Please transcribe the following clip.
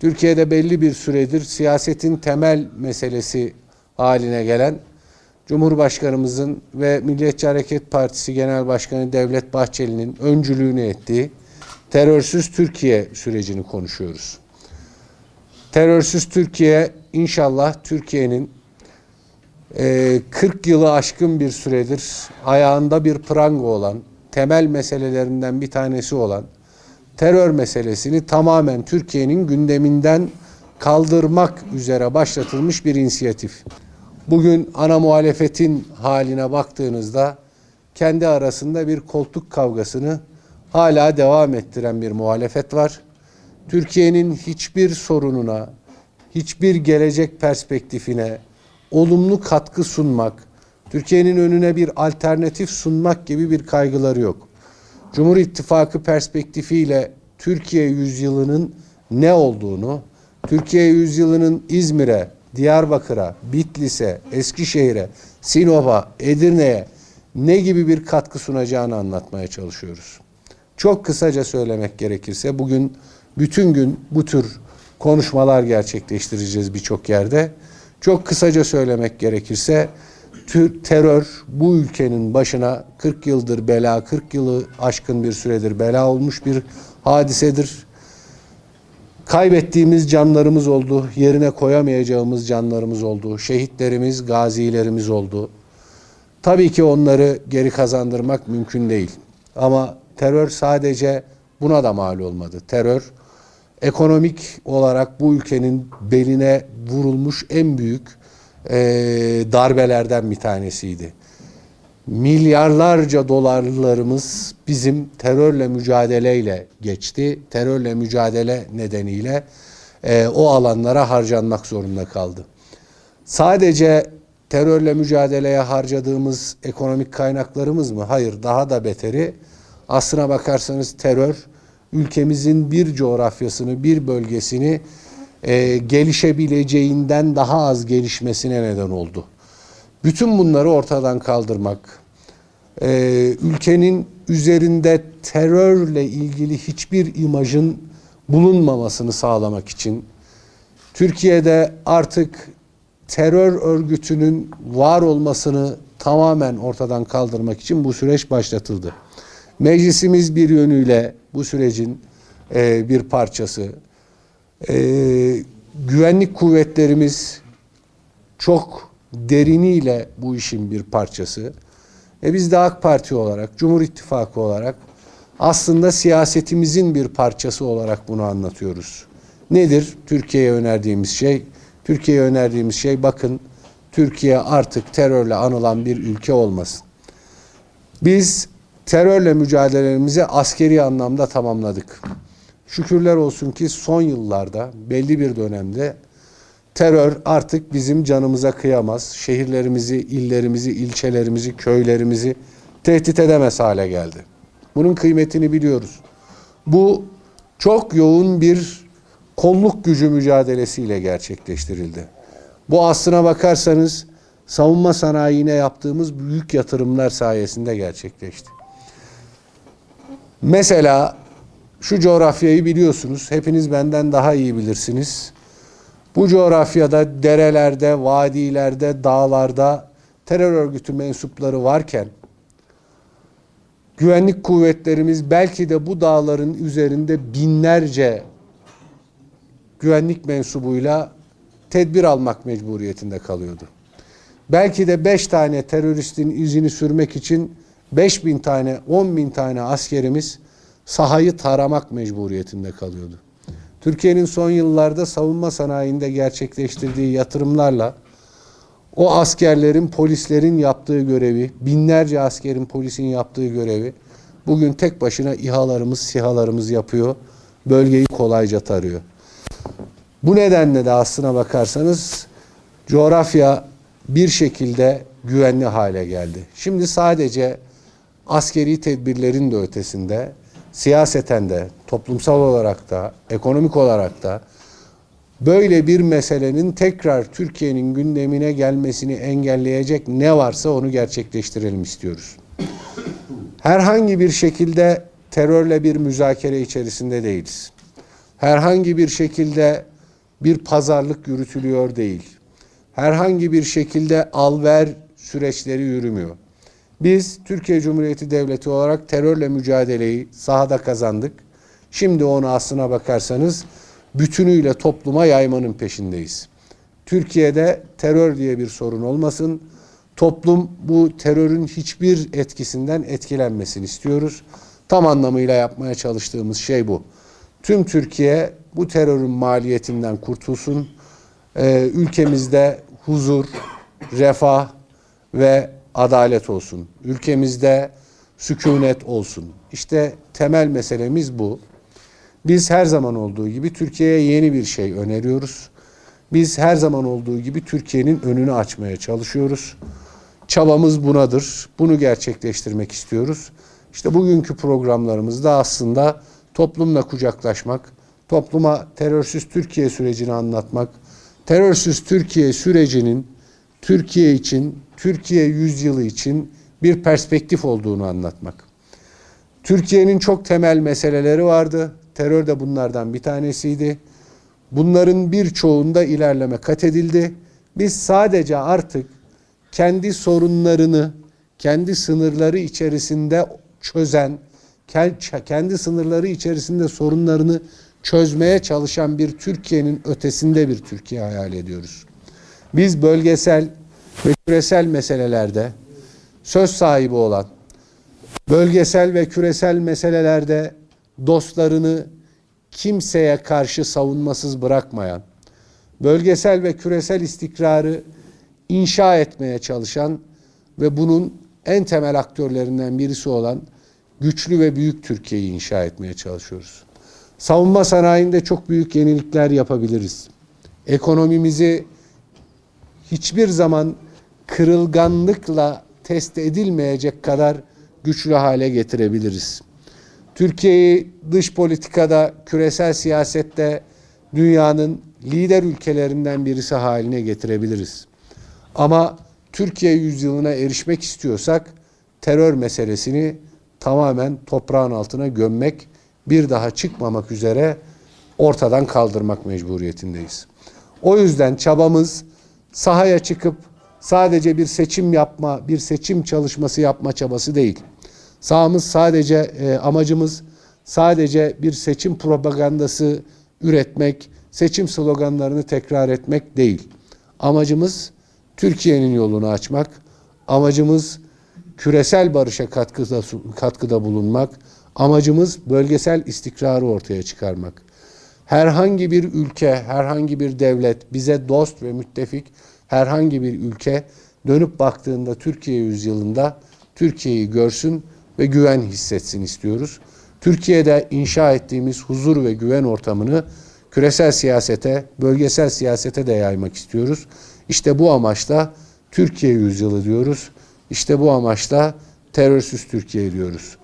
Türkiye'de belli bir süredir siyasetin temel meselesi haline gelen Cumhurbaşkanımızın ve Milliyetçi Hareket Partisi Genel Başkanı Devlet Bahçeli'nin öncülüğünü ettiği terörsüz Türkiye sürecini konuşuyoruz. Terörsüz Türkiye inşallah Türkiye'nin e, 40 yılı aşkın bir süredir ayağında bir pranga olan, temel meselelerinden bir tanesi olan terör meselesini tamamen Türkiye'nin gündeminden kaldırmak üzere başlatılmış bir inisiyatif. Bugün ana muhalefetin haline baktığınızda kendi arasında bir koltuk kavgasını hala devam ettiren bir muhalefet var. Türkiye'nin hiçbir sorununa, hiçbir gelecek perspektifine olumlu katkı sunmak, Türkiye'nin önüne bir alternatif sunmak gibi bir kaygıları yok. Cumhur İttifakı perspektifiyle Türkiye yüzyılının ne olduğunu, Türkiye yüzyılının İzmir'e, Diyarbakır'a, Bitlis'e, Eskişehir'e, Sinop'a, Edirne'ye ne gibi bir katkı sunacağını anlatmaya çalışıyoruz. Çok kısaca söylemek gerekirse bugün bütün gün bu tür konuşmalar gerçekleştireceğiz birçok yerde. Çok kısaca söylemek gerekirse terör bu ülkenin başına 40 yıldır bela, 40 yılı aşkın bir süredir bela olmuş bir hadisedir. Kaybettiğimiz canlarımız oldu, yerine koyamayacağımız canlarımız oldu, şehitlerimiz, gazilerimiz oldu. Tabii ki onları geri kazandırmak mümkün değil. Ama terör sadece buna da mal olmadı. Terör ekonomik olarak bu ülkenin beline vurulmuş en büyük eee, darbelerden bir tanesiydi. Milyarlarca dolarlarımız bizim terörle mücadeleyle geçti. Terörle mücadele nedeniyle eee, o alanlara harcanmak zorunda kaldı. Sadece terörle mücadeleye harcadığımız ekonomik kaynaklarımız mı? Hayır, daha da beteri. Aslına bakarsanız terör ülkemizin bir coğrafyasını, bir bölgesini e, gelişebileceğinden daha az gelişmesine neden oldu. Bütün bunları ortadan kaldırmak, e, ülkenin üzerinde terörle ilgili hiçbir imajın bulunmamasını sağlamak için Türkiye'de artık terör örgütünün var olmasını tamamen ortadan kaldırmak için bu süreç başlatıldı. Meclisimiz bir yönüyle bu sürecin e, bir parçası. E, güvenlik kuvvetlerimiz çok deriniyle bu işin bir parçası. E biz de AK Parti olarak, Cumhur İttifakı olarak aslında siyasetimizin bir parçası olarak bunu anlatıyoruz. Nedir Türkiye'ye önerdiğimiz şey? Türkiye'ye önerdiğimiz şey bakın Türkiye artık terörle anılan bir ülke olmasın. Biz terörle mücadelelerimizi askeri anlamda tamamladık. Şükürler olsun ki son yıllarda belli bir dönemde terör artık bizim canımıza kıyamaz. Şehirlerimizi, illerimizi, ilçelerimizi, köylerimizi tehdit edemez hale geldi. Bunun kıymetini biliyoruz. Bu çok yoğun bir kolluk gücü mücadelesiyle gerçekleştirildi. Bu aslına bakarsanız savunma sanayine yaptığımız büyük yatırımlar sayesinde gerçekleşti. Mesela şu coğrafyayı biliyorsunuz. Hepiniz benden daha iyi bilirsiniz. Bu coğrafyada derelerde, vadilerde, dağlarda terör örgütü mensupları varken güvenlik kuvvetlerimiz belki de bu dağların üzerinde binlerce güvenlik mensubuyla tedbir almak mecburiyetinde kalıyordu. Belki de beş tane teröristin izini sürmek için beş bin tane, on bin tane askerimiz sahayı taramak mecburiyetinde kalıyordu. Türkiye'nin son yıllarda savunma sanayinde gerçekleştirdiği yatırımlarla o askerlerin, polislerin yaptığı görevi, binlerce askerin, polisin yaptığı görevi bugün tek başına İHA'larımız, SİHA'larımız yapıyor. Bölgeyi kolayca tarıyor. Bu nedenle de aslına bakarsanız coğrafya bir şekilde güvenli hale geldi. Şimdi sadece askeri tedbirlerin de ötesinde siyaseten de, toplumsal olarak da, ekonomik olarak da böyle bir meselenin tekrar Türkiye'nin gündemine gelmesini engelleyecek ne varsa onu gerçekleştirelim istiyoruz. Herhangi bir şekilde terörle bir müzakere içerisinde değiliz. Herhangi bir şekilde bir pazarlık yürütülüyor değil. Herhangi bir şekilde alver süreçleri yürümüyor. Biz Türkiye Cumhuriyeti Devleti olarak terörle mücadeleyi sahada kazandık. Şimdi onu aslına bakarsanız bütünüyle topluma yaymanın peşindeyiz. Türkiye'de terör diye bir sorun olmasın. Toplum bu terörün hiçbir etkisinden etkilenmesin istiyoruz. Tam anlamıyla yapmaya çalıştığımız şey bu. Tüm Türkiye bu terörün maliyetinden kurtulsun. Ee, ülkemizde huzur, refah ve adalet olsun. Ülkemizde sükunet olsun. İşte temel meselemiz bu. Biz her zaman olduğu gibi Türkiye'ye yeni bir şey öneriyoruz. Biz her zaman olduğu gibi Türkiye'nin önünü açmaya çalışıyoruz. Çabamız bunadır. Bunu gerçekleştirmek istiyoruz. İşte bugünkü programlarımızda aslında toplumla kucaklaşmak, topluma terörsüz Türkiye sürecini anlatmak, terörsüz Türkiye sürecinin Türkiye için, Türkiye yüzyılı için bir perspektif olduğunu anlatmak. Türkiye'nin çok temel meseleleri vardı. Terör de bunlardan bir tanesiydi. Bunların birçoğunda ilerleme kat edildi. Biz sadece artık kendi sorunlarını kendi sınırları içerisinde çözen, kendi sınırları içerisinde sorunlarını çözmeye çalışan bir Türkiye'nin ötesinde bir Türkiye hayal ediyoruz. Biz bölgesel ve küresel meselelerde söz sahibi olan, bölgesel ve küresel meselelerde dostlarını kimseye karşı savunmasız bırakmayan, bölgesel ve küresel istikrarı inşa etmeye çalışan ve bunun en temel aktörlerinden birisi olan güçlü ve büyük Türkiye'yi inşa etmeye çalışıyoruz. Savunma sanayinde çok büyük yenilikler yapabiliriz. Ekonomimizi hiçbir zaman kırılganlıkla test edilmeyecek kadar güçlü hale getirebiliriz. Türkiye'yi dış politikada, küresel siyasette dünyanın lider ülkelerinden birisi haline getirebiliriz. Ama Türkiye yüzyılına erişmek istiyorsak terör meselesini tamamen toprağın altına gömmek, bir daha çıkmamak üzere ortadan kaldırmak mecburiyetindeyiz. O yüzden çabamız sahaya çıkıp sadece bir seçim yapma, bir seçim çalışması yapma çabası değil. Sahamız sadece e, amacımız sadece bir seçim propagandası üretmek, seçim sloganlarını tekrar etmek değil. Amacımız Türkiye'nin yolunu açmak, amacımız küresel barışa katkıda, katkıda bulunmak, amacımız bölgesel istikrarı ortaya çıkarmak. Herhangi bir ülke, herhangi bir devlet bize dost ve müttefik herhangi bir ülke dönüp baktığında Türkiye yüzyılında Türkiye'yi görsün ve güven hissetsin istiyoruz. Türkiye'de inşa ettiğimiz huzur ve güven ortamını küresel siyasete, bölgesel siyasete de yaymak istiyoruz. İşte bu amaçla Türkiye yüzyılı diyoruz. İşte bu amaçla terörsüz Türkiye diyoruz.